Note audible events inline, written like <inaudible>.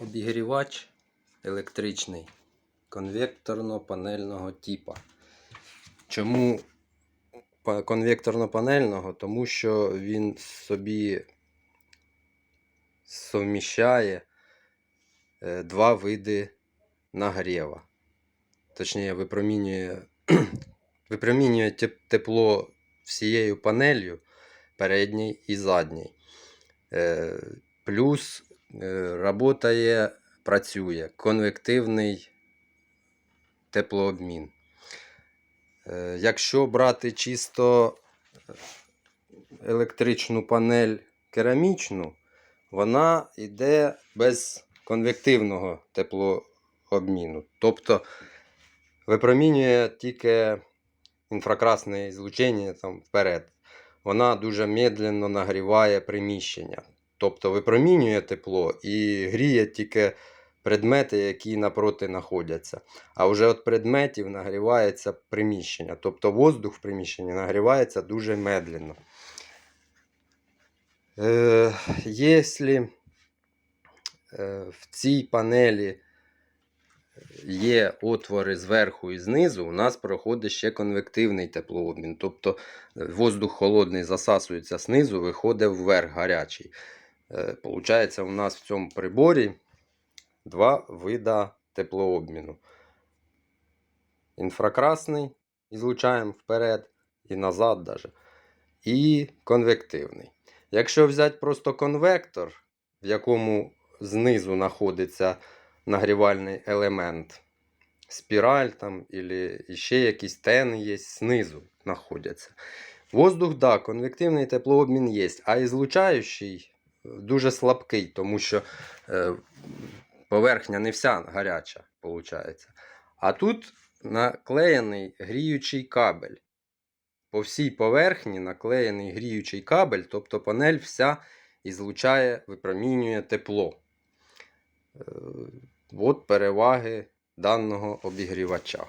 Обігрівач електричний конвекторно-панельного типа. Чому па- конвекторно-панельного? Тому що він собі совміщає е, два види нагрєва. Точніше, випромінює, <clears throat> випромінює тепло всією панелью передній і задній. Е, Плюс работає, працює конвективний теплообмін. Е, Якщо брати чисто е, електричну панель керамічну, вона йде без конвективного теплообміну. Тобто випромінює тільки інфракрасне злучення там вперед. Вона дуже медленно нагріває приміщення. Тобто випромінює тепло і гріє тільки предмети, які напроти знаходяться. А вже від предметів нагрівається приміщення. Тобто воздух в приміщенні нагрівається дуже медленно. Е, Якщо е, в цій панелі є отвори зверху і знизу, у нас проходить ще конвективний теплообмін. Тобто е, воздух холодний засасується знизу, виходить вверх гарячий. Е, Получається, у нас в цьому приборі два вида теплообміну. Інфракрасний ізлучаємо вперед і назад даже. І конвективний. Якщо взяти просто конвектор, в якому знизу знаходиться нагрівальний елемент, спіраль там, і ще якісь тени є знизу знаходяться. Воздух, да, конвективний теплообмін є, а ізлучаючий дуже слабкий, тому що е, поверхня не вся гаряча, виходить. А тут наклеєний гріючий кабель. По всій поверхні наклеєний гріючий кабель, тобто панель вся ізлучає, випромінює тепло. Е, От переваги даного обігрівача.